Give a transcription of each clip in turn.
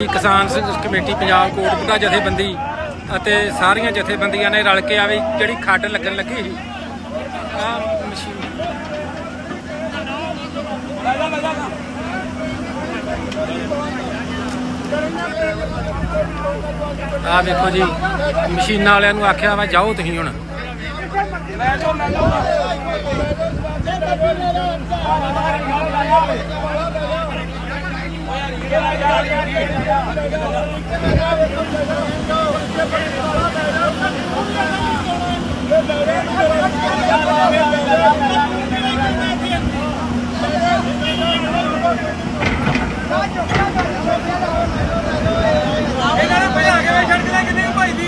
ਕਿਸਾਨ ਸੰਘਰਸ਼ ਕਮੇਟੀ, ਪੰਜਾਬ ਕੋਟਪੁਰਾ ਜਥੇਬੰਦੀ ਅਤੇ ਸਾਰੀਆਂ ਜਥੇਬੰਦੀਆਂ ਨੇ ਰਲ ਕੇ ਆ ਵੀ ਜਿਹੜੀ ਖੱਡ ਲੱਗਣ ਲੱਗੀ ਸੀ, ਆ ਮਸ਼ੀਨ। ਆ ਵੇਖੋ ਜੀ, ਮਸ਼ੀਨਾਂ ਵਾਲਿਆਂ ਨੂੰ ਆਖਿਆ ਵਾ, ਜਾਓ ਤੁਸੀਂ ਹੁਣ। ਇਹਨਾਂ ਨੇ ਭਜਾ ਕੇ ਵੇ ਸੜਕ ਤੇ ਕਿੰਨੀ ਭਜਦੀ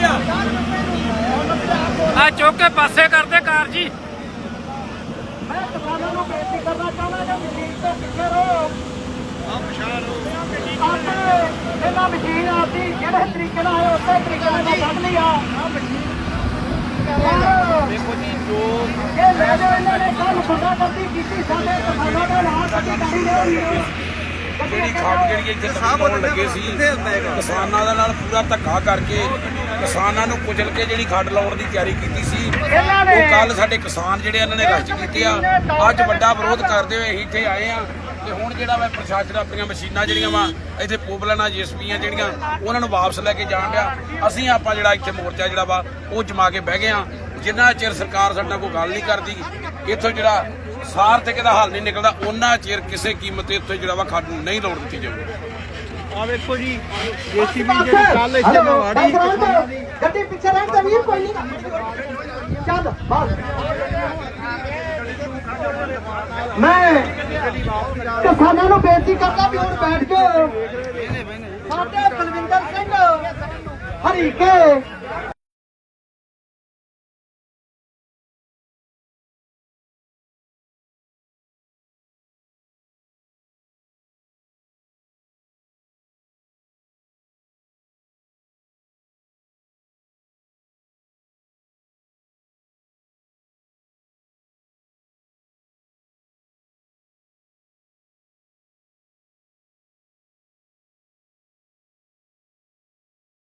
ਆ ਆ ਚੁੱਕ ਕੇ ਪਾਸੇ ਕਰਦੇ ਕਾਰ ਜੀ। ਮੈਂ ਕਿਸਾਨਾਂ ਬੇਨਤੀ ਕਰਨਾ ਚਾਹੁੰਦਾ ਕਿ ਮਸ਼ੀਨ ਤੋਂ ਪਿੱਛੇ ਰਹੋ ਆਪਣੇ ਇਹਨਾਂ ਮਸ਼ੀਨ ਆਪਦੀ ਜਿਹੜੇ ਤਰੀਕੇ ਨਾਲ ਹੈ ਉਸੇ ਤਰੀਕੇ ਨਾਲ ਕੱਢ ਲਈ ਆ। ਦੇਖੋ ਜੀ ਜੋ ਇਹ ਲੈ ਜਾਓ ਇਹਨਾਂ ਨੇ ਕੱਲ ਗੁੰਡਾਗਰਦੀ ਕੀਤੀ ਸਾਡੇ ਕਿਸਾਨਾਂ ਦਾ ਸਾਡੀ ਗਾੜੀ ਰਹੀ ਜਿਹੜੀ ਖਾਦ ਜਿਹੜੀ ਇੱਥੇ ਲਾਉਣ ਲੱਗੇ ਸੀ ਕਿਸਾਨਾਂ ਦੇ ਨਾਲ ਪੂਰਾ ਧੱਕਾ ਕਰਕੇ ਕਿਸਾਨਾਂ ਨੂੰ ਕੁਚਲ ਕੇ ਜਿਹੜੀ ਖੱਡ ਲਾਉਣ ਦੀ ਤਿਆਰੀ ਕੀਤੀ ਸੀ। ਉਹ ਕੱਲ ਸਾਡੇ ਕਿਸਾਨ ਜਿਹੜੇ ਇਹਨਾਂ ਨੇ ਰਸ਼ਟ ਕੀਤੇ ਆ। ਅੱਜ ਵੱਡਾ ਵਿਰੋਧ ਕਰਦੇ ਹੋਏ ਇੱਥੇ ਆਏ ਆ ਤੇ ਹੁਣ ਜਿਹੜਾ ਵਾ ਪ੍ਰਸ਼ਾਸਨ ਆਪਣੀਆਂ ਮਸ਼ੀਨਾਂ ਜਿਹੜੀਆਂ ਵਾ ਇੱਥੇ ਪੋਪਲਾਨਾ ਜੀਐਸਪੀਆਂ ਜਿਹੜੀਆਂ ਉਹਨਾਂ ਨੂੰ ਵਾਪਸ ਲੈ ਕੇ ਜਾਣ ਡਿਆ। ਅਸੀਂ ਆਪਾਂ ਜਿਹੜਾ ਇੱਥੇ ਮੋਰਚਾ ਜਿਹੜਾ ਵਾ ਉਹ ਜਮਾ ਕੇ ਬਹਿ ਗਏ ਆ। ਜਿੰਨਾ ਚਿਰ ਸਰਕਾਰ ਸਾਡੇ ਨਾਲ ਕੋਈ ਗੱਲ ਨਹੀਂ ਕਰਦੀ ਇੱਥੋਂ ਜਿਹੜਾ ਸਾਰਥਕ ਦਾ ਹੱਲ ਨਹੀਂ ਨਿਕਲਦਾ ਉਹਨਾਂ ਚਿਰ ਕਿਸੇ ਕੀਮਤ ਤੇ ਇੱਥੇ ਜਿਹੜਾ ਵਾ ਖੱਡ ਨੂੰ ਨਹੀਂ ਲਾਉਣ ਦਿੱਤੀ ਜਾਊਗੀ। ਆ ਵੇਖੋ ਜੀ ਜੀਸੀਬੀ ਜਿਹੜੀ ਕੱਲ ਇੱਥੇ ਮਵਾੜੀ ਗੱਡੀ ਪਿੱਛੇ ਰਹਿਣ ਤੇ ਵੀਰ ਕੋਈ ਨਹੀਂ। ਚੱਲ ਬਸ ਮੈਂ ਕਿਸਾਨਾਂ ਨੂੰ ਬੇਨਤੀ ਕਰਦਾ ਵੀ ਹੁਣ ਬੈਠ ਜਾਓ। ਸਾਡੇ ਬਲਵਿੰਦਰ ਸਿੰਘ ਹਰੀਕੇ